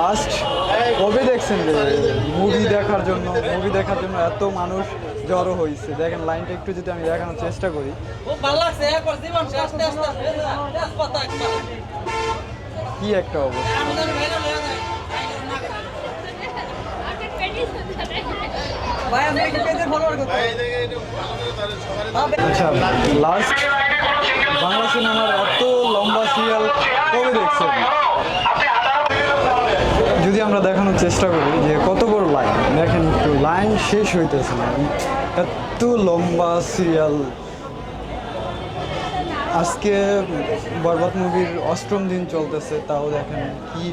Last কবে দেখছেন যে মুভি দেখার জন্য মুভি দেখার জন্য এত মানুষ জড়ো হয়েছে দেখেন লাইনটা একটু যদি আমি দেখানোর চেষ্টা করি। কি একটা অবস্থা। আচ্ছা লাস্ট বাংলা সিনেমার এত লম্বা সিরিয়াল কবে দেখছেন? আমরা দেখানোর চেষ্টা করি যে কত বড় লাইন দেখেন একটু লাইন শেষ হইতেছে না। এত লম্বা সিরিয়াল আজকে বরবাদ মুভির অষ্টম দিন চলতেছে তাও দেখেন কি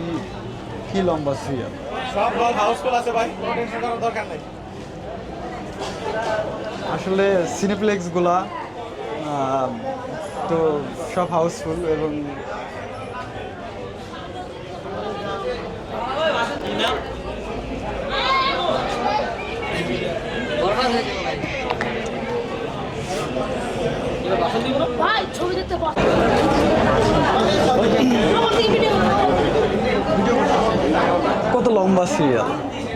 কি লম্বা সিরিয়াল সব হাউসফুল আছে ভাই টেনশন করার দরকার নেই। আসলে সিনেপ্লেক্সগুলা তো সব হাউসফুল এবং ভাই ছবি দেখতে কত লম্বা সিরিয়াল?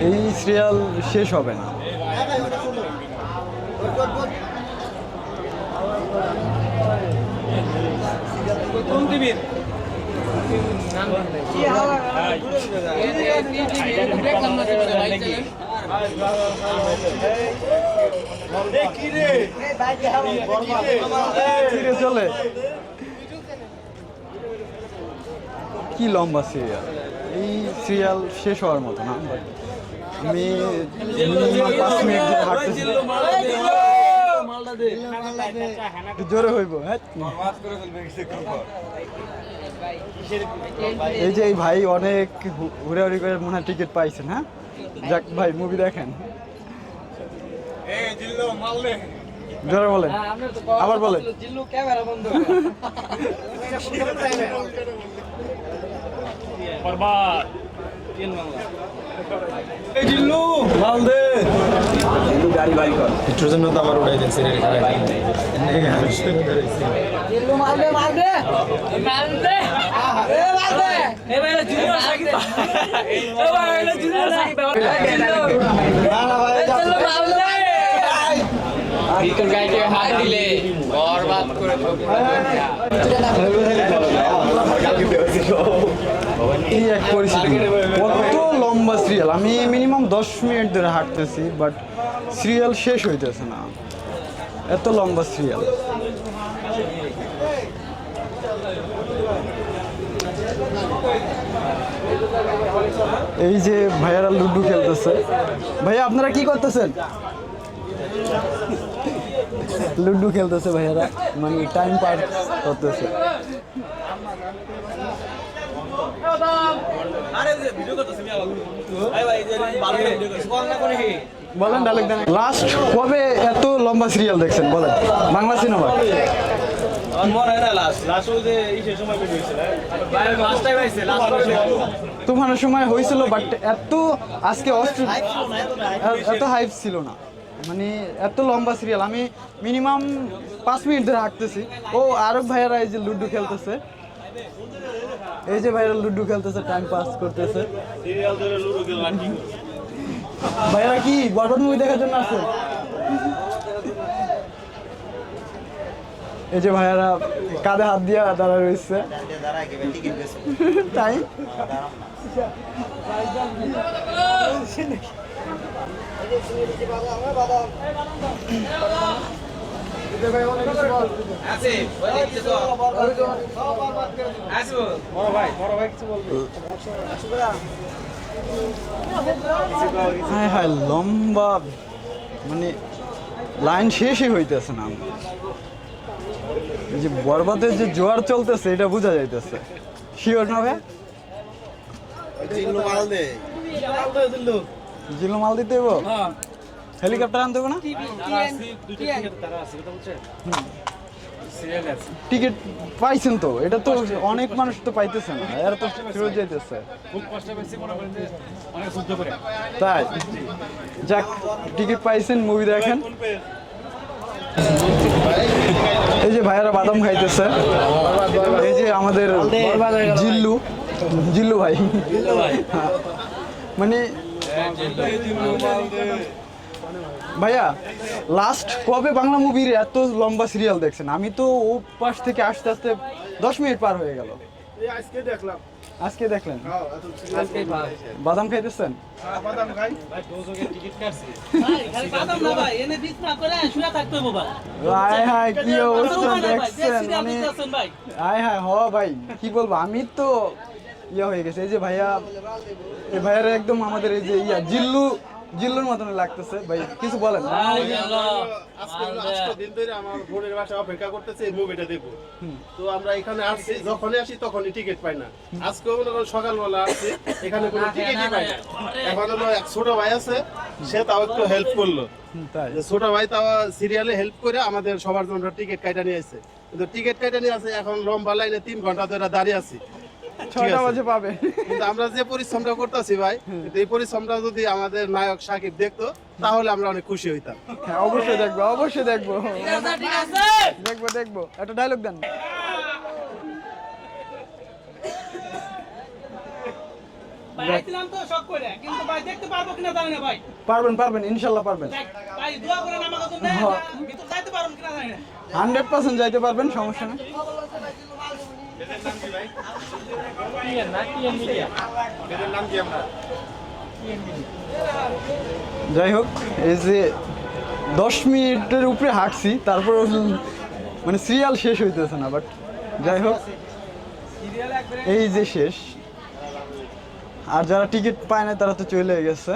এই সিরিয়াল শেষ হবে না। কোন চলে। কি লম্বা সিরিয়াল এই সিরিয়াল শেষ হওয়ার মতো না আমি পাঁচ মিনিট জোরে হইব হ্যাঁ? এই যে এই ভাই অনেক হুড়াহুড়ি করে মনে হয় টিকিট পাইছেন হ্যাঁ? যাক ভাই মুভি দেখেন এ জিল্লো মারলে জোরে বলেন আবার বলেন জিল্লু ক্যামেরা বন্ধ এই জিল্লু মাল দে জিল্লু গাড়ি বাই কর। একটুর জন্য তো আমার উড়াই দিয়েছে মারবে মারবে মারবে এ মারবে এ ভাই জুনিয়র সাকিব। এ জুনিয়র সাকিব। ভিতর কত লম্বা সিরিয়াল আমি মিনিমাম দশ মিনিট ধরে হাঁটতেছি বাট সিরিয়াল শেষ হইতেছে না। এত লম্বা সিরিয়াল এই যে ভাইয়ারা লুডু খেলতেছে। ভাইয়া, আপনারা কি করতেছেন? লুডু খেলতেছে ভাইয়ারা। মানে টাইম পার করতেছে। বলেন লাস্ট কবে এত লম্বা সিরিয়াল দেখছেন? বলেন। বাংলা সিনেমা তুফানের সময় হয়েছিল বাট এত আজকে এত হাইপ ছিল না। মানে এত লম্বা সিরিয়াল আমি মিনিমাম পাঁচ মিনিট ধরে হাঁটতেছি। ও আরব ভাইয়ারা এই যে লুডু খেলতেছে। এই যে ভাইয়ারা লুডু খেলতেছে টাইম পাস করতেছে। খেললাম কি? ভাইয়ারা কি বরবাদ মুভি দেখার জন্য আছে? এই যে ভাইয়ারা কাঁধে হাত দিয়ে দাঁড়া রয়েছে। তাই? হ্যাঁ হ্যাঁ লম্বা মানে লাইন শেষই হইতেছে না যে বরবাদের যে জোয়ার চলতেছে এটা বোঝা যাইতেছে। শিওর না ভাই? জিলো মাল দিতে হইব? হেলিকপ্টার আনতে হবে না? টিকিট পাইছেন তো? এটা তো অনেক মানুষ তো পাইতেছে না এরা তো ফেরত যাইতেছে। তাই? যাক টিকিট পাইছেন মুভি দেখেন। এই যে ভাইয়ারা বাদাম খাইতেছে। এই যে আমাদের জিল্লু। জিল্লু ভাই। মানে ভাইয়া লাস্ট কবে বাংলা মুভির এত লম্বা সিরিয়াল দেখছেন? আমি তো ও পাশ থেকে আসতে আসতে দশ মিনিট পার হয়ে গেল। আজকে দেখলাম। আজকে দেখলেন? হ্যাঁ, বাদাম খাইতেছেন? বাদাম খাই। খালি বাদাম না ভাই এনে বিছ না করে শুয়ে থাকতে হবে ভাই। হায় কি অবস্থা দেখছেন মানে হায় হায় হ ভাই কি বলব? আমি তো ইয়ে হয়ে গেছে। এই যে ভাইয়া এই ভাইয়ারা একদম আমাদের এই যে ইয়া জিল্লু জিল্লুর মতন লাগতেছে। ভাই কিছু বলেন। আজকে হলো আজকে দিন ধরে আমার বোনের বাসা অপেক্ষা করতেছে এই মুভিটা দেখব তো আমরা এখানে আসছি যখনই আসি তখনই টিকিট পাই না আজকে মনে করুন সকালবেলা আসছি এখানে কোনো টিকিটই পাই না এখন হলো এক ছোট ভাই আছে সে তাও একটু হেল্প করল। তাই। যে ছোট ভাই তাও সিরিয়ালে হেল্প করে আমাদের সবার জন্য টিকিট কাটা নিয়ে আসছে কিন্তু টিকিট কাটা নিয়ে আসে এখন লম্বা লাইনে তিন ঘণ্টা ধরে দাঁড়িয়ে আছি। ছয়টা বাজে পাবে। কিন্তু আমরা যে পরিশ্রমটা করতেছি ভাই কিন্তু এই পরিশ্রমটা যদি আমাদের নায়ক সাকিব দেখতো তাহলে আমরা অনেক খুশি হইতাম। হ্যাঁ অবশ্যই দেখব অবশ্যই দেখব। দেখব দেখব। একটা ডায়লগ দেন। ভাই আইছিলাম তো শখ করে কিন্তু ভাই দেখতে পারব কিনা জানি না ভাই। পারবেন পারবেন ইনশাল্লাহ পারবেন। দেখ, ভাই দোয়া করেন আমাকে জন্য হ্যাঁ। ভিতর যাইতে পারব কিনা জানি না। হান্ড্রেড পার্সেন্ট যাইতে পারবেন সমস্যা নেই এদের নাম কি আমরা যাই হোক, এই যে দশ মিনিটের উপরে হাঁটছি, তারপর মানে সিরিয়াল শেষ হইতেছে না বাট যাই হোক, এই যে শেষ। আর যারা টিকিট পায় না তারা তো চলে গেছে।